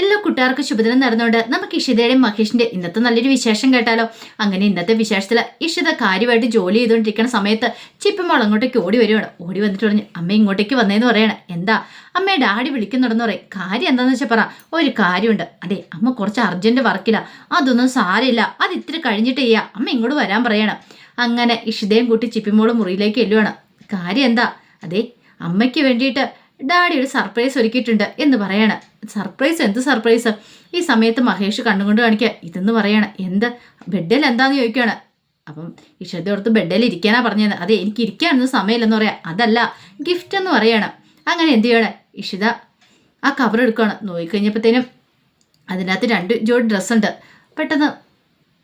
എല്ലാ കൂട്ടുകാർക്കും ശുഭദിനം നടന്നുകൊണ്ട് നമുക്ക് ഇഷിതയുടെയും മഹേഷിന്റെ ഇന്നത്തെ നല്ലൊരു വിശേഷം കേട്ടാലോ. അങ്ങനെ ഇന്നത്തെ വിശേഷത്തിൽ ഇഷിത കാര്യമായിട്ട് ജോലി ചെയ്തുകൊണ്ടിരിക്കുന്ന സമയത്ത് ചിപ്പമ്മൾ അങ്ങോട്ടേക്ക് ഓടി വരുവാണ് ഓടി വന്നിട്ട് പറഞ്ഞു അമ്മ ഇങ്ങോട്ടേക്ക് വന്നേന്ന് പറയണം. എന്താ? അമ്മയെ ഡാഡി വിളിക്കുന്നുണ്ടെന്ന് പറയും. കാര്യം എന്താന്ന് വെച്ചാൽ പറ ഒരു കാര്യമുണ്ട്. അതെ അമ്മ കുറച്ച് അർജന്റ് വർക്കില്ല അതൊന്നും സാരമില്ല. അത് ഇത്തിരി കഴിഞ്ഞിട്ട് ചെയ്യാം. അമ്മ ഇങ്ങോട്ട് വരാൻ പറയണം. അങ്ങനെ ഇഷിതയും കൂട്ടി ചിപ്പിമോൾ മുറിയിലേക്ക് എല്ലുവാണ് കാര്യം എന്താ? അതെ അമ്മയ്ക്ക് വേണ്ടിയിട്ട് ഡാഡി ഒരു സർപ്രൈസ് ഒരുക്കിയിട്ടുണ്ട് എന്ന് പറയാണ്. സർപ്രൈസ് എന്ത് സർപ്രൈസ് ഈ സമയത്ത് മഹേഷ് കണ്ണുകൊണ്ട് കാണിക്കുക. ഇതെന്ന് പറയാണ്. എന്ത്? ബെഡിൽ എന്താന്ന് ചോദിക്കുകയാണ്. അപ്പം ഈശ്വരത്തെ ഓർത്ത് ബെഡിൽ ഇരിക്കാനാ പറഞ്ഞത്. അതെ എനിക്ക് ഇരിക്കാനൊന്നും സമയമില്ലെന്ന് പറയാം. അതല്ല ഗിഫ്റ്റ് എന്ന് പറയണം. അങ്ങനെ എന്ത് ചെയ്യണം? ഇഷിത ആ കവർ എടുക്കുകയാണ്. നോക്കിക്കഴിഞ്ഞപ്പോഴത്തേനും അതിനകത്ത് രണ്ട് ജോഡി ഡ്രസ്സുണ്ട് പെട്ടെന്ന്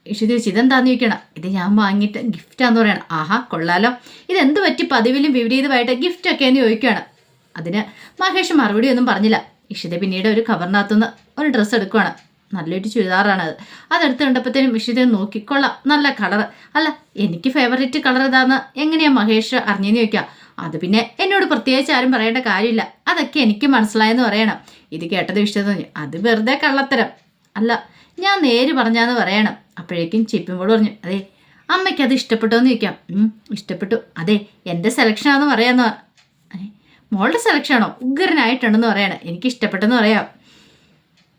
ഇഷിത ചോദിച്ചു ഇതെന്താന്ന് ചോദിക്കണം ഇത് ഞാൻ വാങ്ങിയിട്ട് ഗിഫ്റ്റാന്ന് പറയണം. ആഹാ കൊള്ളാലോ. ഇതെന്ത് പറ്റി? പതിവിലും വിപരീതമായിട്ട് ഗിഫ്റ്റൊക്കെ എന്ന് ചോദിക്കുകയാണ്. അതിന് മഹേഷ് മറുപടി ഒന്നും പറഞ്ഞില്ല. ഇഷിത പിന്നീട് ഒരു കവറിനകത്തുനിന്ന് ഒരു ഡ്രസ്സ് എടുക്കുവാണ്. നല്ലൊരു ചുരിദാറാണ് അത്. അതെടുത്ത് കണ്ടപ്പോഴത്തേനും ഇഷിത നോക്കിക്കൊള്ളാം. നല്ല കളർ അല്ല എനിക്ക് ഫേവറേറ്റ് കളർ ഇതാന്ന് എങ്ങനെയാ മഹേഷ് അറിഞ്ഞെന്ന് ചോദിക്കുക അത് പിന്നെ എന്നോട് പ്രത്യേകിച്ച് ആരും പറയേണ്ട കാര്യമില്ല. അതൊക്കെ എനിക്ക് മനസ്സിലായെന്ന് പറയണം. ഇത് കേട്ടത് ഇഷ്ടം അത് വെറുതെ കള്ളത്തരം. അല്ല ഞാൻ നേര് പറഞ്ഞാന്ന് പറയണം. അപ്പോഴേക്കും ചിപ്പിമ്പോട് പറഞ്ഞു അതെ അമ്മയ്ക്ക് അത് ഇഷ്ടപ്പെട്ടോ എന്ന് ചോദിക്കാം ഇഷ്ടപ്പെട്ടു. അതെ എന്റെ സെലക്ഷനാന്ന് പറയാന്ന് മോളുടെ സെലക്ഷനാണോ ഉഗ്രനായിട്ടുണ്ടെന്ന് പറയണം. എനിക്ക് ഇഷ്ടപ്പെട്ടെന്ന് പറയാം.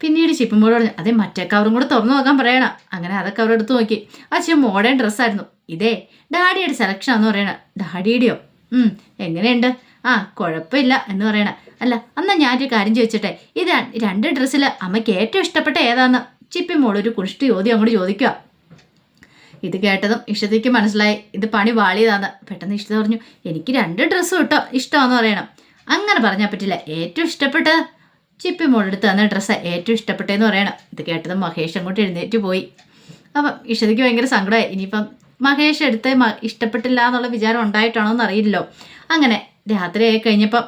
പിന്നീട് ചിപ്പുമ്പോട് പറഞ്ഞു അതേ മറ്റേ കവറും കൂടെ തുറന്നു നോക്കാൻ പറയണം. അങ്ങനെ അതൊക്കെ അവർ എടുത്തു നോക്കി. അച്ഛൻ മോഡേൺ ഡ്രസ്സായിരുന്നു ഇതേ ഡാഡിയുടെ സെലക്ഷനാന്ന് പറയണം. ഡാഡിയുടെയോ? എങ്ങനെയുണ്ട്? ആ കുഴപ്പമില്ല എന്ന് പറയണ. അല്ല അന്നാ ഞാനൊരു കാര്യം ചോദിച്ചിട്ടെ. ഇത് രണ്ട് ഡ്രസ്സിൽ അമ്മയ്ക്ക് ഏറ്റവും ഇഷ്ടപ്പെട്ട ഏതാന്ന്? ചിപ്പി മോളൊരു കുഷ്ടി ചോദ്യം അങ്ങോട്ട് ചോദിക്കുക ഇത് കേട്ടതും ഇഷ്ടത്തേക്ക് മനസ്സിലായി. ഇത് പണി വാളിയതാന്ന്. പെട്ടെന്ന് ഇഷ്ടത പറഞ്ഞു എനിക്ക് രണ്ട് ഡ്രസ്സും ഇട്ടോ ഇഷ്ടമാണെന്ന് പറയണം. അങ്ങനെ പറഞ്ഞാൽ പറ്റില്ല. ഏറ്റവും ഇഷ്ടപ്പെട്ട ചിപ്പി മോളെടുത്ത് തന്ന ഡ്രസ്സ് ഏറ്റവും ഇഷ്ടപ്പെട്ടതെന്ന് പറയണം. ഇത് കേട്ടത് മഹേഷ് അങ്ങോട്ട് എഴുന്നേറ്റ് പോയി. അപ്പം ഇഷ്ടതയ്ക്ക് ഭയങ്കര സങ്കടമായി ഇനിയിപ്പം മഹേഷ് എടുത്ത് ഇഷ്ടപ്പെട്ടില്ല എന്നുള്ള വിചാരം ഉണ്ടായിട്ടാണോ എന്ന് അറിയില്ലല്ലോ. അങ്ങനെ രാത്രിയായി കഴിഞ്ഞപ്പം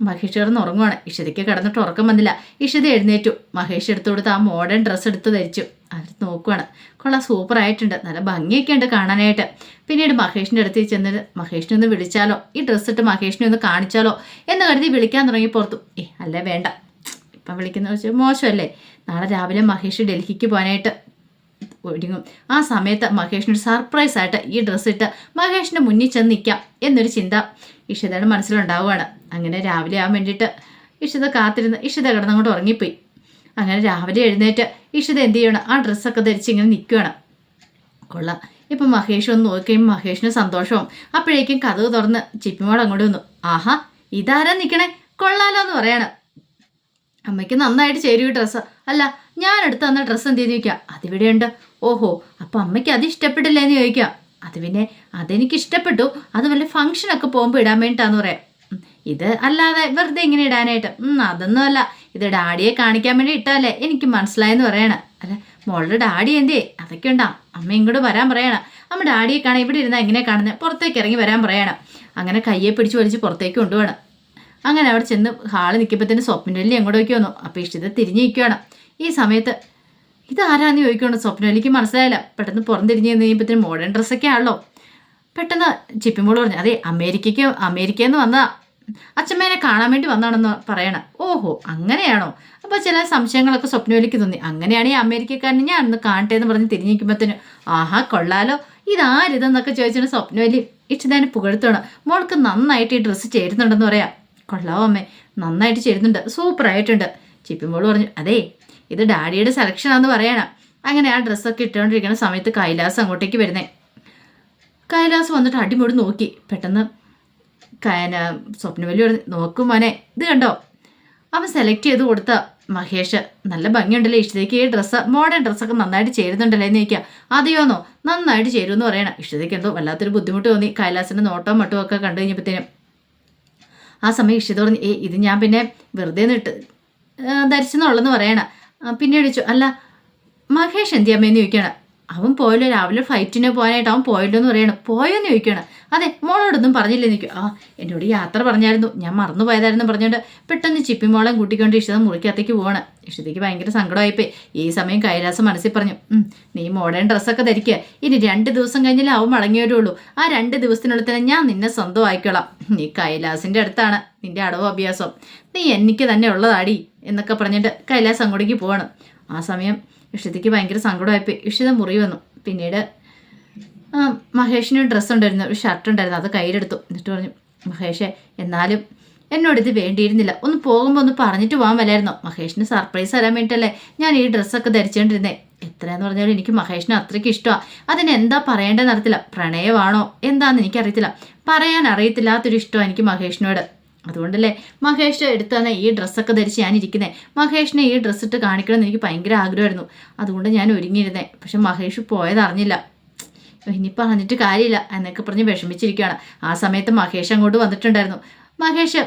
മഹേഷ് കിടന്ന് ഉറങ്ങുവാണ്. ഇഷതയ്ക്ക് കിടന്നിട്ട് ഉറക്കം വന്നില്ല. ഇഷത എഴുന്നേറ്റു. മഹേഷ് എടുത്തു കൊടുത്ത് ആ മോഡേൺ ഡ്രസ്സ് എടുത്ത് ധരിച്ചു. അതിൽ നോക്കുവാണ്. കൊള്ളാം സൂപ്പർ ആയിട്ടുണ്ട്. നല്ല ഭംഗിയൊക്കെ ഉണ്ട് കാണാനായിട്ട്. പിന്നീട് മഹേഷിന്റെ അടുത്ത് ചെന്ന് മഹേഷിനെ ഒന്ന് വിളിച്ചാലോ? ഈ ഡ്രസ്സ് ഇട്ട് മഹേഷിനെ ഒന്ന് കാണിച്ചാലോ? എന്ന് കരുതി വിളിക്കാൻ തുടങ്ങി പുറത്തു. ഏ അല്ലേ വേണ്ട. ഇപ്പം വിളിക്കുന്ന വെച്ചാൽ മോശമല്ലേ? നാളെ രാവിലെ മഹേഷ് ഡൽഹിക്ക് പോകാനായിട്ട്. ഒരുങ്ങും ആ സമയത്ത് മഹേഷിനൊരു സർപ്രൈസ് ആയിട്ട് ഈ ഡ്രസ്സ് ഇട്ട് മഹേഷിന്റെ മുന്നിൽ ചെന്ന് നിൽക്കാം എന്നൊരു ചിന്ത ഇഷിതയുടെ മനസ്സിലുണ്ടാവുകയാണ്. അങ്ങനെ രാവിലെ ആവാൻ വേണ്ടിയിട്ട് ഇഷിത കാത്തിരുന്ന് ഇഷിത കിടന്നങ്ങോട്ട് ഉറങ്ങിപ്പോയി. അങ്ങനെ രാവിലെ എഴുന്നേറ്റ് ഇഷിത എന്ത് ചെയ്യണം? ആ ഡ്രസ്സൊക്കെ ധരിച്ച് ഇങ്ങനെ നിൽക്കുകയാണ്. കൊള്ളാം. ഇപ്പം മഹേഷ് ഒന്ന് നോക്കിയും മഹേഷിന് സന്തോഷവും അപ്പോഴേക്കും കഥവ് തുറന്ന് ചിപ്പിമോൾ അങ്ങോട്ട് വന്നു. ആഹാ ഇതാരാ നിൽക്കണേ കൊള്ളാലോ എന്ന് പറയാണ്. അമ്മയ്ക്ക് നന്നായിട്ട് ചേരും ഈ ഡ്രസ്സ് അല്ല ഞാൻ എടുത്ത് തന്ന ഡ്രസ്സ് എന്ത് ചെയ്ത് ചോദിക്കാം? അതിവിടെയുണ്ട്. ഓഹോ അപ്പം അമ്മയ്ക്ക് അത് ഇഷ്ടപ്പെട്ടില്ല എന്ന് ചോദിക്കാം. അത് പിന്നെ അതെനിക്ക് ഇഷ്ടപ്പെട്ടു. അത് വല്ല ഫംഗ്ഷനൊക്കെ പോകുമ്പോൾ ഇടാൻ വേണ്ടിയിട്ടാന്ന് പറയാം. ഇത് അല്ലാതെ വെറുതെ ഇങ്ങനെ ഇടാനായിട്ട്. അതൊന്നും അല്ല. ഇത് ഡാഡിയെ കാണിക്കാൻ വേണ്ടി ഇട്ടല്ലേ എനിക്ക് മനസ്സിലായെന്ന് പറയണ. അല്ല മോളുടെ ഡാഡി എന്തേ അതൊക്കെ ഉണ്ടാ. അമ്മ ഇങ്ങോട്ട് വരാൻ പറയണം. അമ്മ ഡാഡിയെ കാണാൻ ഇവിടെ ഇരുന്നാൽ എങ്ങനെ കാണുന്നത് പുറത്തേക്ക് ഇറങ്ങി വരാൻ പറയണം. അങ്ങനെ കയ്യെ പിടിച്ച് വലിച്ച് പുറത്തേക്ക് കൊണ്ടുപോകണം അങ്ങനെ അവിടെ ചെന്ന് ഹാളിൽ തന്നെ സ്വപ്നവല്ലി എങ്ങോട്ടേക്ക് വന്നു. അപ്പോൾ ഇഷ്ടത്തെ തിരിഞ്ഞ് നിൽക്കുകയാണ് ഈ സമയത്ത് ഇതാരാന്ന് സ്വപ്നം. എനിക്ക് മനസ്സിലായില്ല. പെട്ടെന്ന് പുറംതിരിഞ്ഞ് കഴിയുമ്പോഴത്തേന് മോഡേൺ ഡ്രസ്സൊക്കെ ആണല്ലോ. പെട്ടെന്ന് ചിപ്പിമോൾ പറഞ്ഞു അതെ അമേരിക്കയ്ക്ക് അമേരിക്കയിൽ നിന്ന് വന്നതാ. അച്ഛമ്മേനെ കാണാൻ വേണ്ടി വന്നാണെന്ന് പറയണം. ഓഹോ അങ്ങനെയാണോ? അപ്പോൾ ചില സംശയങ്ങളൊക്കെ സ്വപ്നവലിക്ക് തോന്നി. അങ്ങനെയാണ് ഈ അമേരിക്കക്കാരനെ ഞാൻ അന്ന് കാണട്ടെ എന്ന് പറഞ്ഞ് തിരിഞ്ഞ് നിൽക്കുമ്പോഴത്തേന് ആഹാ കൊള്ളാലോ. ഇതാരിതെന്നൊക്കെ ചോദിച്ചാൽ സ്വപ്നവലി ഇച്ചിതാനെ പുകഴ്ത്തണം മോൾക്ക് നന്നായിട്ട് ഈ ഡ്രസ്സ് ചേരുന്നുണ്ടെന്ന് പറയാം. കൊള്ളാവോ അമ്മേ നന്നായിട്ട് ചേരുന്നുണ്ട്. സൂപ്പറായിട്ടുണ്ട്. ചിപ്പിമോൾ പറഞ്ഞു അതേ ഇത് ഡാഡിയുടെ സെലക്ഷനാന്ന് പറയണം. അങ്ങനെ ആ ഡ്രസ്സൊക്കെ ഇട്ടുകൊണ്ടിരിക്കുന്ന സമയത്ത് കൈലാസ് അങ്ങോട്ടേക്ക് വരുന്നേ. കൈലാസ് വന്നിട്ട് അടിമുടി നോക്കി. പെട്ടെന്ന് കയന സ്വപ്നവല്ലി നോക്കും മോനെ ഇത് കണ്ടോ? അവൻ സെലക്ട് ചെയ്ത് കൊടുത്ത മഹേഷ് നല്ല ഭംഗിയുണ്ടല്ലേ ഇഷ്ടതയ്ക്ക് ഈ ഡ്രസ്സ് മോഡേൺ ഡ്രസ്സൊക്കെ നന്നായിട്ട് ചേരുന്നുണ്ടല്ലേ എന്ന് ചോദിക്കുക അതെയോന്നോ നന്നായിട്ട് ചേരുമെന്ന് പറയണം. ഇഷ്ടതയ്ക്ക് എന്തോ വല്ലാത്തൊരു ബുദ്ധിമുട്ട് തോന്നി. കൈലാസിന്റെ നോട്ടവും മട്ടും ഒക്കെ കണ്ടു കഴിഞ്ഞപ്പോഴത്തേനും ആ സമയം ഇഷ്ടത ഏ ഇത് ഞാൻ പിന്നെ വെറുതെ നിട്ട് ധരിച്ചെന്നുള്ളെന്ന് പറയണം. പിന്നീട് ചോ അല്ല മഹേഷ് എന്തി എന്ന് ചോദിക്കണം. അവൻ പോയല്ലോ രാവിലെ ഫ്ലൈറ്റിന് പോകാനായിട്ട് അവൻ പോയല്ലോ എന്ന് പറയണം. പോയോന്ന് ചോദിക്കണം. അതെ മോളോടൊന്നും പറഞ്ഞില്ലേ നിൽക്കും ആ എന്നോട് യാത്ര പറഞ്ഞായിരുന്നു. ഞാൻ മറന്നു പോയതായിരുന്നു പറഞ്ഞുകൊണ്ട് പെട്ടെന്ന് ചിപ്പി മോളെ കൂട്ടിക്കൊണ്ട് ഇഷ്ടം മുറിക്കകത്തേക്ക് പോവാണ്. ഇഷ്ടത്തേക്ക് ഭയങ്കര സങ്കടമായിപ്പോയി. ഈ സമയം കൈലാസം മനസ്സിൽ പറഞ്ഞു "ഉം, നീ മോഡേൺ ഡ്രസ്സൊക്കെ ധരിക്കുക ഇനി രണ്ട് ദിവസം കഴിഞ്ഞാലേ അവൻ മടങ്ങി വരുള്ളൂ ആ രണ്ട് ദിവസത്തിനുള്ളിൽ തന്നെ ഞാൻ നിന്നെ സ്വന്തമായിക്കോളാം. നീ കൈലാസിന്റെ അടുത്താണ് നിന്റെ അടവ് അഭ്യാസം. നീ എനിക്ക് തന്നെ ഉള്ളതാടി. എന്നൊക്കെ പറഞ്ഞിട്ട് കൈലാസ് അങ്ങോട്ടേക്ക് പോവാണ്. ആ സമയം ഇഷിതയ്ക്ക് ഭയങ്കര സങ്കടമായി ഇഷിത മുറി വന്നു. പിന്നീട് മഹേഷിന് ഡ്രസ്സ് ഉണ്ടായിരുന്നു. ഒരു ഷർട്ട് ഉണ്ടായിരുന്നു. അത് കയ്യിലെടുത്തു. എന്നിട്ട് പറഞ്ഞു മഹേഷേ എന്നാലും എന്നോട് ഇത് വേണ്ടിയിരുന്നില്ല. ഒന്ന് പോകുമ്പോൾ ഒന്ന് പറഞ്ഞിട്ട് പോകാൻ വല്ലായിരുന്നോ മഹേഷിന് സർപ്രൈസ് തരാൻ വേണ്ടിയിട്ടല്ലേ ഞാൻ ഈ ഡ്രസ്സൊക്കെ ധരിച്ചുകൊണ്ടിരുന്നേ എത്രയെന്ന് പറഞ്ഞാലും എനിക്ക് മഹേഷിന് അത്രയ്ക്ക് ഇഷ്ടമാണ് അതിനെന്താ പറയേണ്ടതെന്ന് അറിയത്തില്ല. പ്രണയമാണോ? എന്താണെന്ന് എനിക്കറിയത്തില്ല. പറയാൻ അറിയത്തില്ലാത്തൊരു ഇഷ്ടമാണ് എനിക്ക് മഹേഷിനോട്. അതുകൊണ്ടല്ലേ മഹേഷ് എടുത്താണ് ഈ ഡ്രസ്സൊക്കെ ധരിച്ച് ഞാൻ ഇരിക്കുന്നത് മഹേഷിനെ ഈ ഡ്രസ്സ് ഇട്ട് കാണിക്കണമെന്ന് എനിക്ക് ഭയങ്കര ആഗ്രഹമായിരുന്നു. അതുകൊണ്ട് ഞാൻ ഒരുങ്ങിയിരുന്നേ. പക്ഷെ മഹേഷ് പോയതറിഞ്ഞില്ല ഇനി പറഞ്ഞിട്ട് കാര്യമില്ല എന്നൊക്കെ പറഞ്ഞ് വിഷമിച്ചിരിക്കുകയാണ്. ആ സമയത്ത് മഹേഷ് അങ്ങോട്ട് വന്നിട്ടുണ്ടായിരുന്നു. മഹേഷ്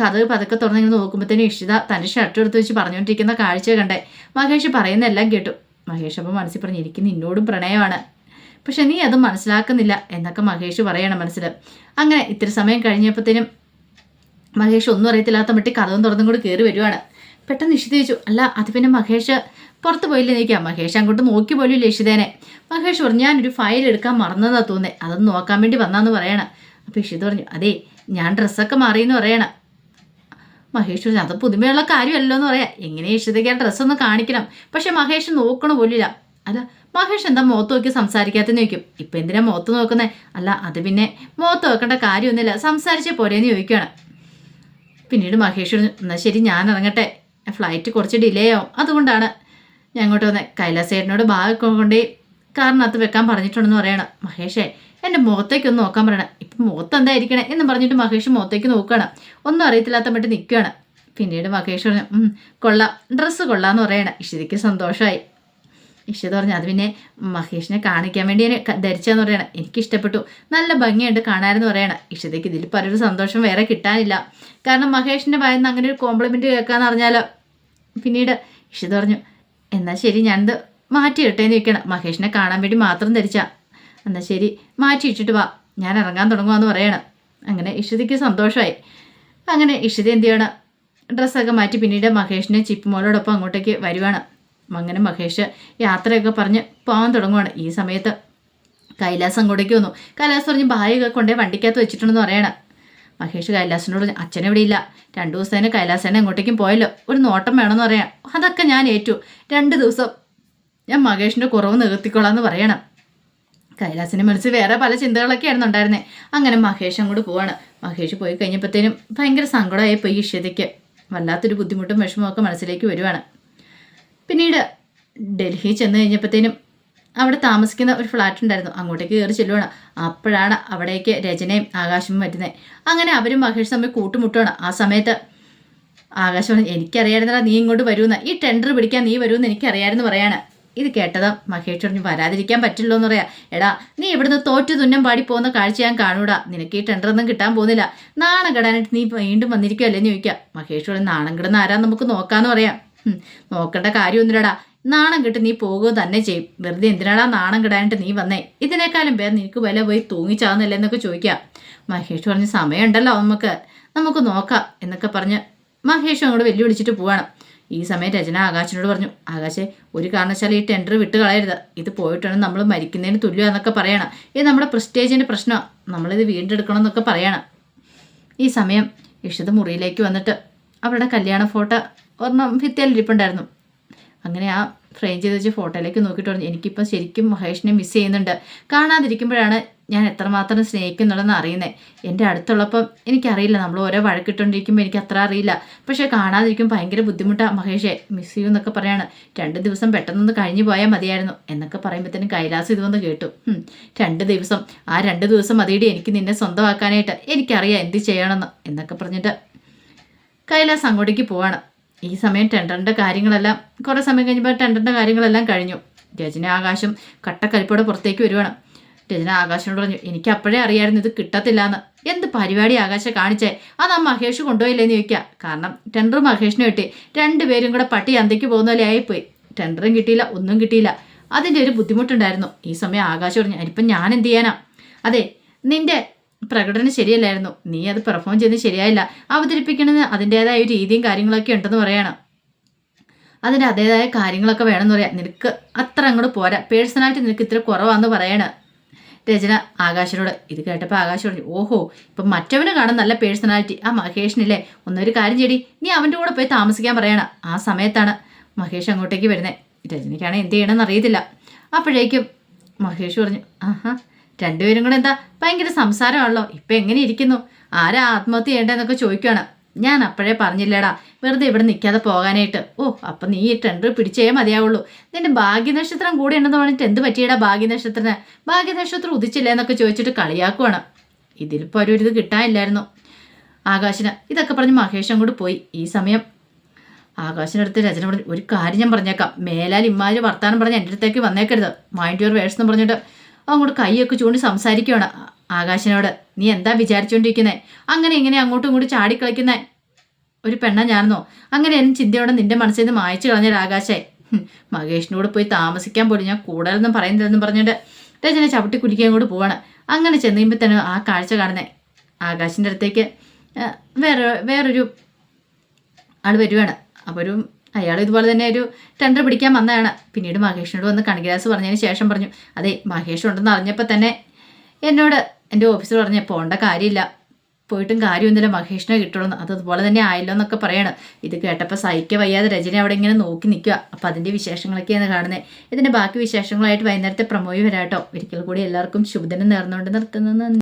കഥ പതുക്കെ തുറന്നിങ്ങനെ നോക്കുമ്പോഴത്തേനും ഇഷിത തന്റെ ഷർട്ട് എടുത്ത് വെച്ച് പറഞ്ഞുകൊണ്ടിരിക്കുന്ന കാഴ്ച കണ്ടേ. മഹേഷ് പറയുന്നതെല്ലാം കേട്ടു. മഹേഷ് അപ്പോൾ മനസ്സിൽ പറഞ്ഞ് എനിക്ക് നിന്നോടും പ്രണയമാണ്. പക്ഷെ നീ അത് മനസ്സിലാക്കുന്നില്ല എന്നൊക്കെ മഹേഷ് പറയണം മനസ്സിൽ. അങ്ങനെ ഇത്തിരി സമയം കഴിഞ്ഞപ്പോഴത്തേനും മഹേഷ് ഒന്നും അറിയത്തില്ലാത്ത മട്ടി കഥവും തുറന്നും കൂടി കയറി വരുവാണ്. പെട്ടെന്ന് ഇഷിത ചോദിച്ചു അല്ല അത് പിന്നെ മഹേഷ് പുറത്ത് പോയില്ലേ നിൽക്കാം മഹേഷ് അങ്ങോട്ട് നോക്കി പോലും ഇല്ല ഇഷിതേനെ മഹേഷ് പറഞ്ഞു ഞാനൊരു ഫയൽ എടുക്കാൻ മറന്നതാ തോന്നേ അതൊന്ന് നോക്കാൻ വേണ്ടി വന്നാന്ന് പറയണം. അപ്പോൾ ഇഷിത പറഞ്ഞു അതേ ഞാൻ ഡ്രസ്സൊക്കെ മാറിയെന്ന് പറയണം. മഹേഷ് പറഞ്ഞു അത് പുതുമയുള്ള കാര്യമല്ലോ എന്ന് പറയാം. എങ്ങനെ ഇഷിതയ്ക്ക് ആ ഡ്രസ്സൊന്ന് കാണിക്കണം? പക്ഷേ മഹേഷ് നോക്കണ പോലില്ല അല്ല മഹേഷ് എന്താ മുഖത്ത് നോക്കി സംസാരിക്കാത്തെന്ന് ചോദിക്കും. ഇപ്പം എന്തിനാ മുഖത്ത് നോക്കുന്നത് അല്ല അത് പിന്നെ മുഖത്ത് നോക്കേണ്ട കാര്യമൊന്നുമില്ല. സംസാരിച്ചേ പോരേന്ന് ചോദിക്കുകയാണ് പിന്നീട് മഹേഷ് എന്നാൽ ശരി ഞാൻ ഇറങ്ങട്ടെ. ഫ്ലൈറ്റ് കുറച്ച് ഡിലേ ആവും. അതുകൊണ്ടാണ് ഞാൻ അങ്ങോട്ട് വന്നത് കൈലാസേട്ടനോട് ബാഗ് കൊണ്ടേ കാറിനകത്ത് വെക്കാൻ പറഞ്ഞിട്ടുണ്ടെന്ന് പറയണം. മഹേഷേ എന്റെ മുഖത്തേക്ക് ഒന്ന് നോക്കാൻ പറയണം. ഇപ്പം മുഖത്ത് എന്തായിരിക്കണേ എന്ന് പറഞ്ഞിട്ട് മഹേഷ് മുഖത്തേക്ക് നോക്കുകയാണ്. ഒന്നും അറിയത്തില്ലാത്ത മറ്റ് നിൽക്കുകയാണ്. പിന്നീട് മഹേഷ് പറഞ്ഞു കൊള്ളാം. ഡ്രസ്സ് കൊള്ളാന്ന് പറയണം. ഇഷിതയ്ക്ക് സന്തോഷമായി ഇഷിത പറഞ്ഞു അത് പിന്നെ മഹേഷിനെ കാണിക്കാൻ വേണ്ടി ഞാൻ ക- ധരിച്ചതെന്ന് പറയണം. എനിക്കിഷ്ടപ്പെട്ടു. നല്ല ഭംഗിയുണ്ട് കാണാനെന്ന് പറയണം. ഇഷിതയ്ക്ക് ഇതിൽ പലൊരു സന്തോഷം വേറെ കിട്ടാനില്ല. കാരണം മഹേഷിന്റെ ഭയന്ന് അങ്ങനെ ഒരു കോംപ്ലിമെന്റ് കേൾക്കാന്ന് പറഞ്ഞാലോ പിന്നീട് ഇഷിത പറഞ്ഞു എന്നാൽ ശരി ഞാനിത് മാറ്റി ഇട്ടേന്ന് വെക്കണം മഹേഷിനെ കാണാൻ വേണ്ടി മാത്രം ധരിച്ച. എന്നാൽ ശരി മാറ്റി ഇട്ടിട്ട് വാ. ഞാൻ ഇറങ്ങാൻ തുടങ്ങുവാന്ന് പറയണം. അങ്ങനെ ഇഷിതയ്ക്ക് സന്തോഷമായി. അങ്ങനെ ഇഷിത എന്ത് ചെയ്യണം? ഡ്രസ്സൊക്കെ മാറ്റി പിന്നീട് മഹേഷിനെ ചിപ്പ് മോളോടൊപ്പം അങ്ങോട്ടേക്ക് വരുവാണ്. അങ്ങനെ മഹേഷ് യാത്രയൊക്കെ പറഞ്ഞ് പോകാൻ തുടങ്ങുവാണ്. ഈ സമയത്ത് കൈലാസം അങ്ങോട്ടേക്ക് വന്നു. കൈലാസം പറഞ്ഞ് ബാഗൊക്കെ കൊണ്ടേ വണ്ടിക്കകത്ത് വെച്ചിട്ടുണ്ടെന്ന് പറയണം. മഹേഷ് കൈലാസിനോട് അച്ഛൻ ഇവിടെ ഇല്ല. രണ്ടു ദിവസത്തേനെ കൈലാസേനെ അങ്ങോട്ടേക്കും പോയല്ലോ. ഒരു നോട്ടം വേണമെന്ന് പറയാം അതൊക്കെ ഞാൻ ഏറ്റു. രണ്ട് ദിവസം ഞാൻ മഹേഷിന്റെ കുറവ് നികത്തിക്കൊള്ളാന്ന് പറയണം. കൈലാസിന്റെ മനസ്സിൽ വേറെ പല ചിന്തകളൊക്കെ ആയിരുന്നു അങ്ങനെ മഹേഷ് അങ്ങോട്ട് പോവാണ്. മഹേഷ് പോയി കഴിഞ്ഞപ്പോഴത്തേനും ഭയങ്കര സങ്കടമായി പോയി ഇഷ്യതയ്ക്ക് വല്ലാത്തൊരു ബുദ്ധിമുട്ടും വിഷമവും ഒക്കെ മനസ്സിലേക്ക് വരുവാണ്. പിന്നീട് ഡൽഹി ചെന്ന് കഴിഞ്ഞപ്പോഴത്തേനും അവിടെ താമസിക്കുന്ന ഒരു ഫ്ലാറ്റ് ഉണ്ടായിരുന്നു. അങ്ങോട്ടേക്ക് കയറി ചെല്ലുവാണ്. അപ്പോഴാണ് അവിടേക്ക് രചനയും ആകാശവും വരുന്നത് അങ്ങനെ അവരും മഹേഷ് തമ്മിൽ കൂട്ടുമുട്ടുവാണ്. ആ സമയത്ത് ആകാശം പറഞ്ഞു എനിക്കറിയായിരുന്നടാ നീ ഇങ്ങോട്ട് വരുമെന്ന്. ഈ ടെൻഡർ പിടിക്കാൻ നീ വരുമെന്ന് എനിക്കറിയായിരുന്നു പറയാണ്. ഇത് കേട്ടതാ മഹേഷ് പറഞ്ഞു വരാതിരിക്കാൻ പറ്റില്ലോ എന്ന് പറയാ. എടാ നീ ഇവിടുന്ന് തോറ്റു തുന്നം പാടി പോകുന്ന കാഴ്ച ഞാൻ കാണൂടാ. നിനക്ക് ഈ ടെൻഡർ ഒന്നും കിട്ടാൻ പോകുന്നില്ല. നാണം കെടാനായിട്ട് നീ വീണ്ടും വന്നിരിക്കുമല്ലേ എന്ന് ചോദിക്കാം മഹേഷ് പറഞ്ഞു നാണം കിടന്ന് ആരാ നമുക്ക് നോക്കാമെന്ന് പറയാം. നോക്കേണ്ട കാര്യമൊന്നുമില്ലടാ. നാണം കിട്ടി നീ പോകുക തന്നെ ചെയ്യും. വെറുതെ എന്തിനാടാ നാണം കിടാനായിട്ട് നീ വന്നേ? ഇതിനേക്കാളും പേർ നിനക്ക് വില പോയി തൂങ്ങിച്ചാകുന്നില്ല എന്നൊക്കെ ചോദിക്കാം. മഹേഷ് പറഞ്ഞ് സമയമുണ്ടല്ലോ നമുക്ക്. നമുക്ക് നോക്കാം എന്നൊക്കെ പറഞ്ഞ് മഹേഷ് അങ്ങോട്ട് വെല്ലുവിളിച്ചിട്ട് പോവാണ്. ഈ സമയം രചന ആകാശിനോട് പറഞ്ഞു ആകാശേ ഒരു കാരണവശാലും ഈ ടെൻഡർ വിട്ട് കളയരുത്. ഇത് പോയിട്ടാണ് നമ്മൾ മരിക്കുന്നതിന് തുല്യം എന്നൊക്കെ പറയണം. ഇത് നമ്മുടെ പ്രസ്റ്റേജിന്റെ പ്രശ്നമാണ് നമ്മളിത് വീണ്ടെടുക്കണം എന്നൊക്കെ പറയണം. ഈ സമയം ഇഷത് മുറിയിലേക്ക് വന്നിട്ട് അവരുടെ കല്യാണ ഫോട്ടോ ഒരെണ്ണം ഭിത്തിയിൽ ഇരിപ്പുണ്ടായിരുന്നു. അങ്ങനെ ആ ഫ്രെയിം ചെയ്ത് വെച്ച് ഫോട്ടോയിലേക്ക് നോക്കിയിട്ട് പറഞ്ഞു എനിക്കിപ്പം ശരിക്കും മഹേഷിനെ മിസ് ചെയ്യുന്നുണ്ട്. കാണാതിരിക്കുമ്പോഴാണ് ഞാൻ എത്രമാത്രം സ്നേഹിക്കുന്നുള്ളതെന്ന് അറിയുന്നത് എന്റെ അടുത്തുള്ളപ്പം എനിക്കറിയില്ല. നമ്മൾ ഓരോ വഴക്കിട്ടുകൊണ്ടിരിക്കുമ്പോൾ എനിക്ക് അത്ര അറിയില്ല. പക്ഷേ കാണാതിരിക്കുമ്പോൾ ഭയങ്കര ബുദ്ധിമുട്ടാണ് മഹേഷെ. മിസ് ചെയ്യും എന്നൊക്കെ പറയാണ്. രണ്ട് ദിവസം പെട്ടെന്നൊന്ന് കഴിഞ്ഞു പോയാൽ മതിയായിരുന്നു. എന്നൊക്കെ പറയുമ്പോഴത്തേനും കൈലാസ് ഇതുവന്ന് കേട്ടു. രണ്ട് ദിവസം. ആ രണ്ട് ദിവസം മതിയുടെ. എനിക്ക് നിന്നെ സ്വന്തമാക്കാനായിട്ട്. എനിക്കറിയാം എന്ത് ചെയ്യണമെന്ന്. എന്നൊക്കെ പറഞ്ഞിട്ട് കൈലാസ് അങ്ങോട്ടേക്ക് പോവാണ്. ഈ സമയം ടെൻഡറിന്റെ കാര്യങ്ങളെല്ലാം കുറേ സമയം കഴിഞ്ഞപ്പോൾ ടെൻഡറിന്റെ കാര്യങ്ങളെല്ലാം കഴിഞ്ഞു. രജന ആകാശം കട്ടക്കലിപ്പോടെ പുറത്തേക്ക് വരുവാണ്. രജന ആകാശനോട് പറഞ്ഞു എനിക്ക് അപ്പോഴേ അറിയായിരുന്നു ഇത് കിട്ടത്തില്ല എന്ന് എന്ത് പരിപാടി ആകാശം കാണിച്ചേ? അത് ആ മഹേഷ് കൊണ്ടുപോയില്ലേന്ന് ചോദിക്കുക കാരണം ടെൻഡർ മഹേഷിനെ കിട്ടി രണ്ടുപേരും കൂടെ പട്ടി അന്തയ്ക്ക് പോകുന്ന പോലെ ആയിപ്പോയി. ടെൻഡറും കിട്ടിയില്ല ഒന്നും കിട്ടിയില്ല. അതിന്റെ ഒരു ബുദ്ധിമുട്ടുണ്ടായിരുന്നു. ഈ സമയം ആകാശം പറഞ്ഞു അതിപ്പം ഞാൻ എന്ത് ചെയ്യാനാ? അതെ നിന്റെ പ്രകടനം ശരിയല്ലായിരുന്നു. നീ അത് പെർഫോം ചെയ്യുന്നത് ശരിയായില്ല. അവതരിപ്പിക്കണമെന്ന് അതിന്റെതായ രീതിയും കാര്യങ്ങളൊക്കെ ഉണ്ടെന്ന് പറയണം. അതിന്റെ അതേതായ കാര്യങ്ങളൊക്കെ വേണമെന്ന് പറയാം. നിനക്ക് അത്ര അങ്ങോട്ട് പോരാ. പേഴ്സണാലിറ്റി നിനക്ക് ഇത്ര കുറവാന്ന് പറയണ രചന ആകാശനോട്. ഇത് കേട്ടപ്പോൾ ആകാശ് പറഞ്ഞു ഓഹോ ഇപ്പം മറ്റവനെ കാണും നല്ല പേഴ്സണാലിറ്റി ആ മഹേഷിനില്ലേ ഒന്നൊരു കാര്യം ചെടി നീ അവന്റെ കൂടെ പോയി താമസിക്കാൻ പറയണം. ആ സമയത്താണ് മഹേഷ് അങ്ങോട്ടേക്ക് വരുന്നത് രജനിക്കാണ് എന്ത് ചെയ്യണമെന്ന് അറിയത്തില്ല. അപ്പോഴേക്കും മഹേഷ് പറഞ്ഞു ആഹാ രണ്ടുപേരും കൂടെ എന്താ ഭയങ്കര സംസാരമാണല്ലോ. ഇപ്പം എങ്ങനെ ഇരിക്കുന്നു? ആരാ ആത്മഹത്യ ചെയ്യേണ്ടതെന്നൊക്കെ ചോദിക്കുകയാണ് ഞാൻ അപ്പോഴേ പറഞ്ഞില്ലേടാ വെറുതെ ഇവിടെ നിൽക്കാതെ പോകാനായിട്ട്. ഓ അപ്പം നീ ഈ ടെൻഡർ പിടിച്ചേ മതിയാവുള്ളൂ. നിന്റെ ഭാഗ്യനക്ഷത്രം കൂടെ ഉണ്ടെന്ന് പറഞ്ഞിട്ട് എന്ത് പറ്റിയടാ ഭാഗ്യനക്ഷത്രത്തിന്? ഭാഗ്യനക്ഷത്രം ഉദിച്ചില്ലേ എന്നൊക്കെ ചോദിച്ചിട്ട് കളിയാക്കുവാണ്. ഇതിലിപ്പോൾ ഒരു ഇത് കിട്ടാനില്ലായിരുന്നു. ആകാശിന് ഇതൊക്കെ പറഞ്ഞ് മഹേഷ് അങ്ങോട്ട് പോയി. ഈ സമയം ആകാശിനടുത്ത് രചന പറഞ്ഞു ഒരു കാര്യം ഞാൻ പറഞ്ഞേക്കാം. മേലാൽ ഇമ്മാതിരി വർത്താനം പറഞ്ഞ് എന്റെ അടുത്തേക്ക് വന്നേക്കരുത്. മൈൻഡ് യുവർ വേഴ്സ് എന്ന് പറഞ്ഞിട്ട് അങ്ങോട്ട് കൈയൊക്കെ ചൂണ്ടി സംസാരിക്കുകയാണ് ആകാശനോട് നീ എന്താ വിചാരിച്ചുകൊണ്ടിരിക്കുന്നത് അങ്ങനെ ഇങ്ങനെ അങ്ങോട്ടും ഇങ്ങോട്ടും ചാടിക്കളിക്കുന്നേ? ഒരു പെണ്ണ ഞാനെന്നോ അങ്ങനെ എന്നും ചിന്തയോടെ നിന്റെ മനസ്സിൽ നിന്ന് മായച്ചു കളഞ്ഞൊരു ആകാശേ. മഹേഷിനോട് പോയി താമസിക്കാൻ പോലും ഞാൻ കൂടുതലൊന്നും പറയുന്നില്ലെന്നും പറഞ്ഞിട്ട് രചന ചവിട്ടി കുടിക്കാൻ കൂടി പോവാണ്. അങ്ങനെ ചെന്ന് കഴിയുമ്പോൾ തന്നെ ആ കാഴ്ച കാണുന്നേ. ആകാശിന്റെ അടുത്തേക്ക് വേറെ വേറൊരു ആൾ വരുവാണ്. അപ്പോൾ ഒരു അയാൾ ഇതുപോലെ തന്നെ ഒരു ടെൻഡർ പിടിക്കാൻ വന്നതാണ്. പിന്നീട് മഹേഷിനോട് വന്ന് കണികരാസ് പറഞ്ഞതിന് ശേഷം പറഞ്ഞു അതെ മഹേഷ് ഉണ്ടെന്ന് അറിഞ്ഞപ്പോൾ തന്നെ എന്നോട് എന്റെ ഓഫീസർ പറഞ്ഞ പോകേണ്ട കാര്യമില്ല. പോയിട്ടും കാര്യമൊന്നുമില്ല മഹേഷിനെ കിട്ടുള്ളൂ അത് അതുപോലെ തന്നെ ആയല്ലോ എന്നൊക്കെ പറയണം. ഇത് കേട്ടപ്പോൾ സഹിക്ക വയ്യാതെ രചന അവിടെ ഇങ്ങനെ നോക്കി നിൽക്കുക അപ്പോൾ അതിന്റെ വിശേഷങ്ങളൊക്കെയാണ് കാണുന്നത് ഇതിന്റെ ബാക്കി വിശേഷങ്ങളായിട്ട് വൈകുന്നേരത്തെ പ്രമോയി വരാട്ടോ. ഒരിക്കൽ കൂടി എല്ലാവർക്കും ശുഭദിനം നേർന്നുകൊണ്ട് നിർത്തുന്നു.